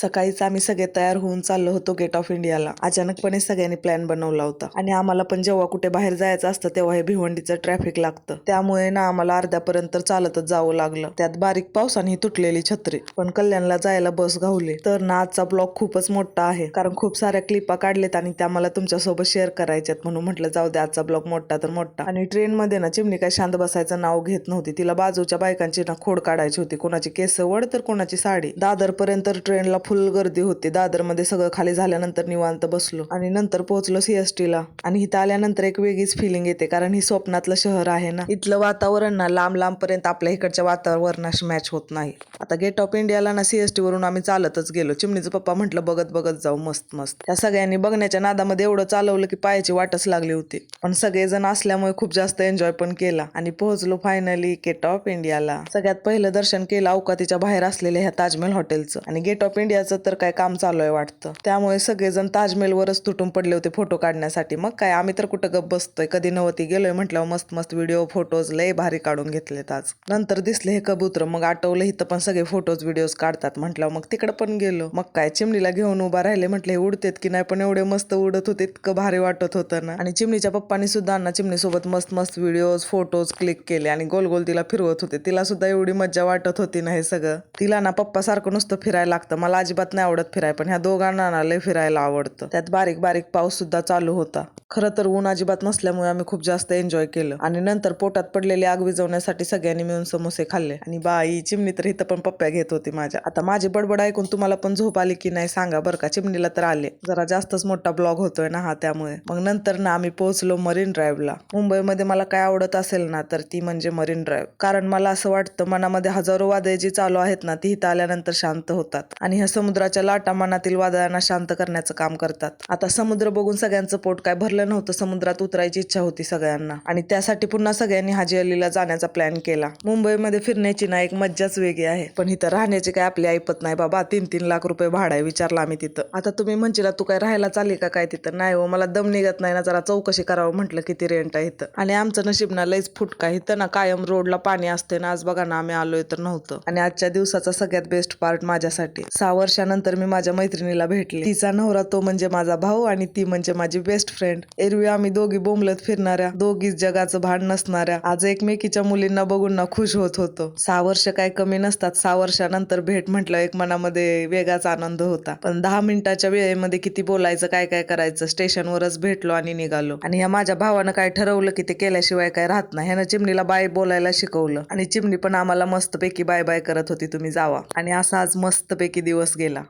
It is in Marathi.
सकाळीच आम्ही सगळे तयार होऊन चाललो होतो गेट ऑफ इंडियाला अचानकपणे सगळ्यांनी प्लॅन बनवला होता. आणि आम्हाला पण जेव्हा कुठे बाहेर जायचं असतं तेव्हा हे भिवंडीचं ट्रॅफिक लागतं. त्यामुळे ना आम्हाला अर्ध्यापर्यंत चालतच जावं लागलं. त्यात बारीक पावसाने आणि तुटलेली छत्री. पण कल्याणला जायला बस घावली. तर ना आजचा ब्लॉग खूपच मोठा आहे. कारण खूप साऱ्या क्लिपा काढलेत आणि त्या मला तुमच्यासोबत शेअर करायच्यात म्हणून म्हटलं जाऊ दे आजचा ब्लॉग मोठा तर मोठा. आणि ट्रेन मध्ये ना चिमणी काय शांत बसायचं नाव घेत नव्हती. तिला बाजूच्या बायकांची ना खोड काढायची होती. कोणाची केस वड तर कोणाची साडी. दादर पर्यंत ट्रेनला फुल गर्दी होती. दादरमध्ये सगळं खाली झाल्यानंतर निवांत बसलो. आणि नंतर पोहोचलो सीएसटी ला आणि इथं आल्यानंतर एक वेगळीच फिलिंग येते कारण ही स्वप्नातलं शहर आहे ना. इथलं वातावरण ना लांब लांब पर्यंत आपल्या इकडच्या वातावरणाशी मॅच होत नाही. आता गेट ऑफ इंडियाला ना सीएसटी वरून आम्ही चालतच गेलो. चिमणीचं पप्पा म्हटलं बघत बघत जाऊ मस्त मस्त. त्या सगळ्यांनी बघण्याच्या नादामध्ये एवढं चालवलं की पायाची वाटच लागली होती. पण सगळेजण असल्यामुळे खूप जास्त एन्जॉय पण केला. आणि पोहोचलो फायनली गेट ऑफ इंडियाला सगळ्यात पहिलं दर्शन केलं अवकातीच्या बाहेर असलेल्या ह्या ताजमहल हॉटेलचं आणि गेट ऑफ इंडिया इंडियाचं तर काय काम चालू आहे वाटतं. त्यामुळे सगळेजण ताजमहलवरच तुटून पडले होते फोटो काढण्यासाठी. मग काय आम्ही तर कुठं गप बसतोय. कधी नव्हती गेलोय म्हटल्यावर मस्त मस्त व्हिडिओ फोटोज लय भारी काढून घेतलेत आज. नंतर दिसले हे कबूतर मग आठवलं इथं पण सगळे फोटोज व्हिडिओज काढतात म्हटल्यावर मग तिकडं पण गेलो. मग काय चिमणीला घेऊन उभा राहिले म्हटलं हे उडतेत की नाही? पण एवढे मस्त उडत होते इतकं भारी वाटत होतं ना. आणि चिमणीच्या पप्पानी सुद्धा अण्णा चिमणीसोबत मस्त मस्त व्हिडिओज फोटोज क्लिक केले आणि गोल गोल तिला फिरवत होते. तिला सुद्धा एवढी मज्जा वाटत होती ना हे सगळं. तिला ना पप्पा सारखं नुसतं फिरायला लागतं. मला अजिबात नाही आवडत फिराय पण ह्या दोघांना ना लय फिरायला आवडतं. त्यात बारीक बारीक पाऊस सुद्धा चालू होता. खरं तर ऊन अजिबात नसल्यामुळे आम्ही खूप जास्त एन्जॉय केलं. आणि नंतर पोटात पडलेली आग विझवण्यासाठी सगळ्यांनी मिळून समोसे खाल्ले. आणि बाई चिमणी तर इथं पण पप्प्या घेत होती माझ्या. आता माझी बडबड ऐकून तुम्हाला पण झोप आली की नाही सांगा बरं का? चिमणीला तर आले. जरा जास्तच मोठा ब्लॉग होतोय ना हा त्यामुळे. मग नंतर ना आम्ही पोहोचलो मरीन ड्राईव्हला. मुंबईमध्ये मला काय आवडत असेल ना तर ती म्हणजे मरीन ड्राईव्ह. कारण मला असं वाटतं मनामध्ये हजारो वादळे जी चालू आहेत ना ती इथं आल्यानंतर शांत होतात. आणि ह्या समुद्राच्या लाटा मनातील वादळांना शांत करण्याचं काम करतात. आता समुद्र बघून सगळ्यांचं पोट काय भरलं नव्हतं समुद्रात उतरायची इच्छा होती सगळ्यांना. आणि त्यासाठी पुन्हा सगळ्यांनी हाजी अलीला जाण्याचा प्लॅन केला. मुंबईमध्ये फिरण्याची ना एक मज्जाच वेगळी आहे. पण इथं राहण्याची काय आपली ऐपत नाही बाबा. तीन तीन लाख रुपये भाडं आहे विचारला आम्ही तिथं. आता तुम्ही म्हणशीला तू काय राहायला चालली का काय तिथं? नाही हो मला दम निघत नाही ना जरा चौकशी करावं म्हटलं किती रेंट आहे इथं. आणि आमचं नशीब ना लईच फुटका इथं ना कायम रोडला पाणी असते ना आज बघा ना आम्ही आलोय तर नव्हतं. आणि आजच्या दिवसाचा सगळ्यात बेस्ट पार्ट माझ्यासाठी. सहा वर्षानंतर मी माझ्या मैत्रिणीला भेटले. तिचा नवरा तो म्हणजे माझा भाऊ आणि ती म्हणजे माझी बेस्ट फ्रेंड एरवी आम्ही दोघी बोंबलत फिरणाऱ्या. दोघीच जगाचं भान नसणाऱ्या. आज एकमेकीच्या मुलींना बघून ना खुश होत होतो. सहा वर्ष काय कमी नसतात. सहा वर्षानंतर भेट म्हटलं एक मनामध्ये वेगळाच आनंद होता. पण दहा मिनिटाच्या वेळेमध्ये किती बोलायचं काय काय करायचं स्टेशनवरच भेटलो आणि निघालो. आणि ह्या माझ्या भावानं काय ठरवलं की ते केल्याशिवाय काय राहत नाही. ह्यानं चिमणीला बाय बोलायला शिकवलं. आणि चिमणी पण आम्हाला मस्तपैकी बाय बाय करत होती तुम्ही जावा. आणि असा आज मस्तपैकी दिवस गेला.